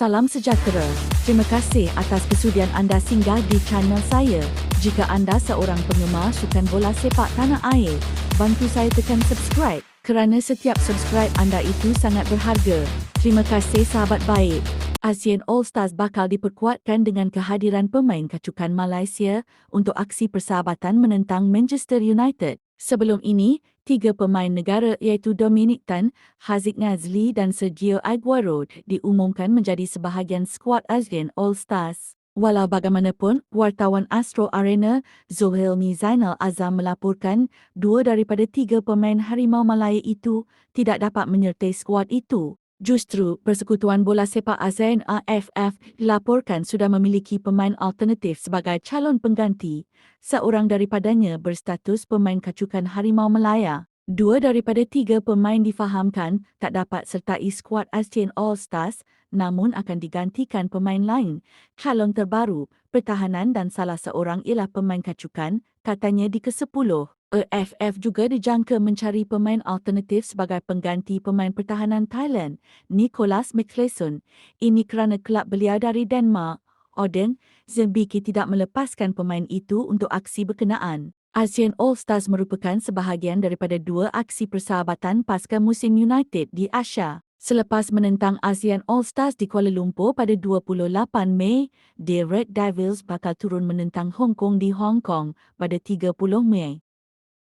Salam sejahtera. Terima kasih atas kesudian anda singgah di channel saya. Jika anda seorang penggemar sukan bola sepak tanah air, bantu saya tekan subscribe kerana setiap subscribe anda itu sangat berharga. Terima kasih sahabat baik. ASEAN All Stars bakal diperkuatkan dengan kehadiran pemain kacukan Malaysia untuk aksi persahabatan menentang Manchester United. Sebelum ini, tiga pemain negara iaitu Dominic Tan, Haziq Nazli dan Sergio Aguero diumumkan menjadi sebahagian skuad ASEAN All Stars. Walau bagaimanapun, wartawan Astro Arena Zulhilmi Zainal Azam melaporkan dua daripada tiga pemain Harimau Malaya itu tidak dapat menyertai skuad itu. Justru, Persekutuan Bola Sepak ASEAN AFF dilaporkan sudah memiliki pemain alternatif sebagai calon pengganti. Seorang daripadanya berstatus pemain kacukan Harimau Melaya. Dua daripada tiga pemain difahamkan tak dapat sertai skuad ASEAN All Stars namun akan digantikan pemain lain. Calon terbaru, pertahanan dan salah seorang ialah pemain kacukan, katanya di ke-10. EFF juga dijangka mencari pemain alternatif sebagai pengganti pemain pertahanan Thailand, Nicholas McClelson. Ini kerana kelab belia dari Denmark, Oden, Zembiki tidak melepaskan pemain itu untuk aksi berkenaan. ASEAN All Stars merupakan sebahagian daripada dua aksi persahabatan pasca musim United di Asia. Selepas menentang ASEAN All Stars di Kuala Lumpur pada 28 Mei, The Red Devils bakal turun menentang Hong Kong di Hong Kong pada 30 Mei.